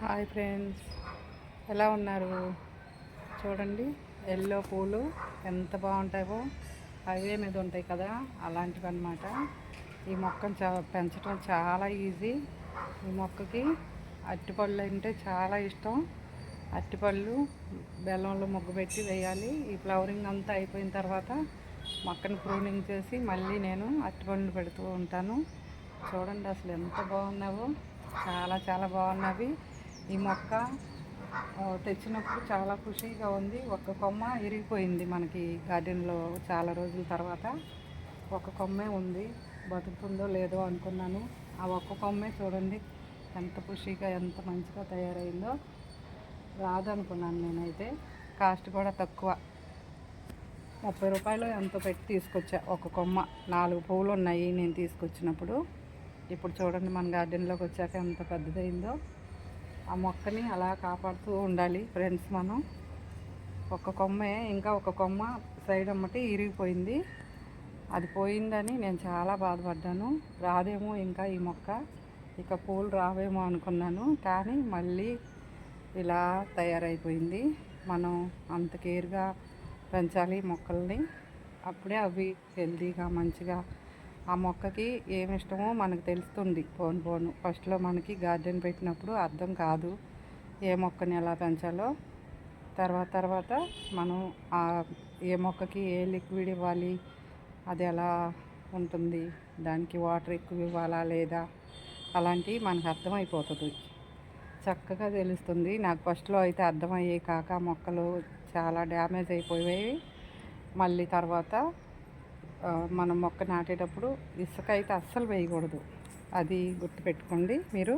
Hi friends. ఎలా ఉన్నారు? చూడండి ఎల్లో పూలు ఎంత బాగుంటాయో హైవే మీద ఉంటాయి కదా అలాంటివి అనమాట ఈ మొక్కను చా పెంచడం చాలా ఈజీ. ఈ మొక్కకి అరటిపళ్ళు అంటే చాలా ఇష్టం. అరటిపళ్ళు బెల్లంలో ముగ్గు పెట్టి వేయాలి. ఈ ఫ్లవరింగ్ అంతా అయిపోయిన తర్వాత మొక్కను ప్రూనింగ్ చేసి మళ్ళీ నేను అరటిపళ్ళు పెడుతూ ఉంటాను. చూడండి అసలు ఎంత బాగున్నావో. చాలా చాలా బాగున్నవి. ఈ మొక్క తెచ్చినప్పుడు చాలా ఖుషీగా ఉంది. ఒక కొమ్మ ఇరిగిపోయింది మనకి గార్డెన్లో చాలా రోజుల తర్వాత. ఒక కొమ్మే ఉంది. బతుకుతుందో లేదో అనుకున్నాను. ఆ ఒక్క కొమ్మే చూడండి ఎంత ఖుషీగా ఎంత మంచిగా తయారైందో. రాదనుకున్నాను నేనైతే. కాస్ట్ కూడా తక్కువ. ముప్పై రూపాయలు ఎంతో పెట్టి తీసుకొచ్చా. ఒక కొమ్మ. నాలుగు పువ్వులు ఉన్నాయి నేను తీసుకొచ్చినప్పుడు. ఇప్పుడు చూడండి మన గార్డెన్లోకి వచ్చాక ఎంత పెద్దదైందో. ఆ మొక్కని అలా కాపాడుతూ ఉండాలి ఫ్రెండ్స్ మనం. ఒక కొమ్మే ఇంకా ఒక కొమ్మ సైడ్ అమ్మటి ఇరిగిపోయింది. అది పోయిందని నేను చాలా బాధపడ్డాను. రాదేమో ఇంకా ఈ మొక్క ఇక పూలు రావేమో అనుకున్నాను. కానీ మళ్ళీ ఇలా తయారైపోయింది. మనం అంత కేర్గా పెంచాలి మొక్కల్ని. అప్పుడే అవి హెల్తీగా మంచిగా ఆ మొక్కకి ఏమి ఇష్టమో మనకు తెలుస్తుంది. పోను పోను. ఫస్ట్లో మనకి గార్డెన్ పెట్టినప్పుడు అర్థం కాదు ఏ మొక్కని ఎలా పెంచాలో. తర్వాత తర్వాత మనం ఆ ఏ మొక్కకి ఏ లిక్విడ్ ఇవ్వాలి అది ఎలా ఉంటుంది దానికి వాటర్ ఎక్కువ ఇవ్వాలా లేదా అలాంటివి మనకు అర్థమైపోతుంది. చక్కగా తెలుస్తుంది. నాకు ఫస్ట్లో అయితే అర్థమయ్యే కాక మొక్కలు చాలా డ్యామేజ్ అయిపోయాయి. మళ్ళీ తర్వాత మనం మొక్క నాటేటప్పుడు ఇసుక అయితే అస్సలు వేయకూడదు. అది గుర్తుపెట్టుకోండి మీరు.